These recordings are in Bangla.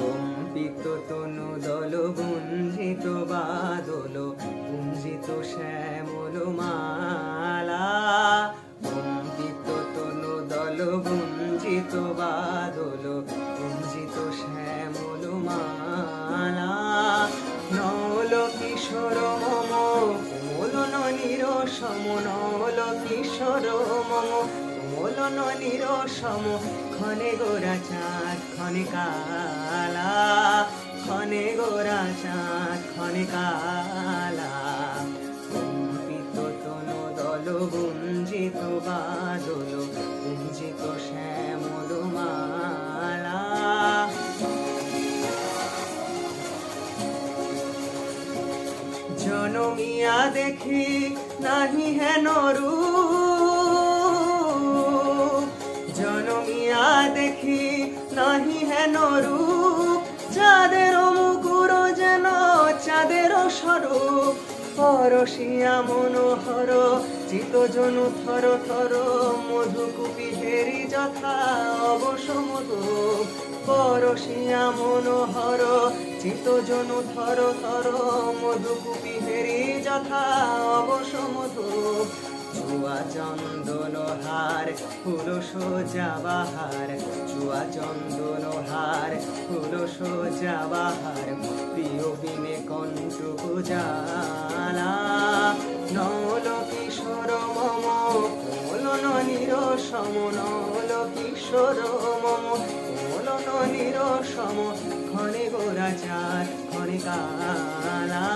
কম্পিত তনু দল, গুঞ্জিত বাদল, গুঞ্জিত শ্যামল মালা। কম্পিত তনু দল, গুঞ্জিত বাদল, গুঞ্জিত শ্যামল মালা। নল কিশোর মম, কোমল ননির সমনল কিশোর মম কোমল ননির সম ক্ষণে গোরা চাঁদ, ক্ষণে কালা। ক্ষণে গোরা চাঁদ, ক্ষণে কালা। কম্পিত তনু দল, গুঞ্জিত বাদল গুঞ্জিত শ্যামল মালা। জনমিয়া দেখি নাহি হেন রূপ হেন রূপ, চাঁদের মুকুর যেন চাঁদের স্বরূপ। পরশিয়া মনোহর চিত জনু থর থর, মধুকুপি হেরি যথা অবসমধু পরশিয়া মনোহর চিত জনু থর থর, মধুকুপি হেরি যথা অবসমধু চুয়া চন্দন হার ফুল সোজা বাহার। চুয়া চন্দন হার ফুল সোজা বাহার। প্রিয় বিনে কণ্ঠ জালা নল কিশোর মম কোমল ননির সম নল কিশোর মম কোমল ননির সম ক্ষণে গোরা চাঁদ, ক্ষণে কালা।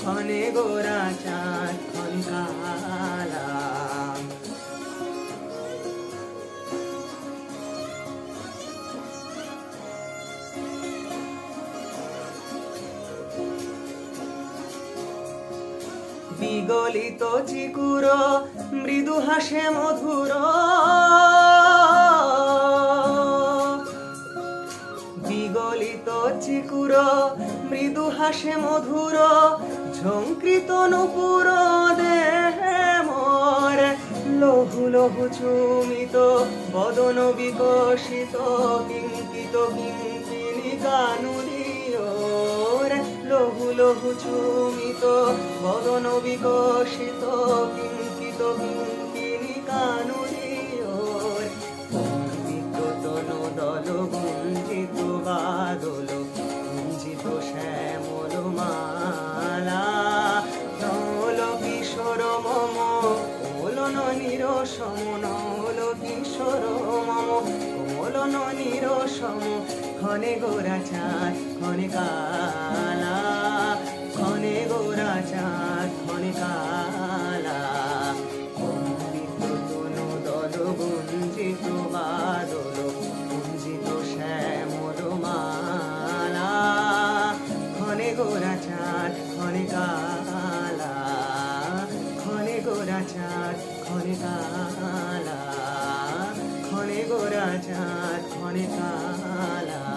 ক্ষণে গোরা চাঁদ, ক্ষণে কালা। বিগলিত চিকুর, মৃদু হাসে মধুর। বিগলিত চিকুর, মৃদু হাসে মধুর ঝঙ্কৃত নুপুর দেহে মোর। লঘু লঘু চুমিত, বদন বিকশিত, কিঙ্কিত, কিঙ্কিনি কানুরিয়োর লঘু চুমিত বদন বিকশিত, কিঙ্কিত, কিঙ্কিনি কানুরিয়োর কম্পিত তনু দল গুঞ্জিত বাদল, গুঞ্জিত শ্যামল মালা। নল কিশোর মম কোমল ননির সম নল কিশোর মম কোমল ননির সম ক্ষণে গোরা চাঁদ, ক্ষণে কালা। ক্ষণে গোরা চাঁদ ক্ষণে কালা। কম্পিত তনু দল গুঞ্জিত বাদল গুঞ্জিত শ্যামল মালা। ক্ষণে গোরা চাঁদ ক্ষণে কালা। ক্ষণে গোরা চাঁদ ক্ষণে কালা। ক্ষণে গোরা চাঁদ ক্ষণে কালা।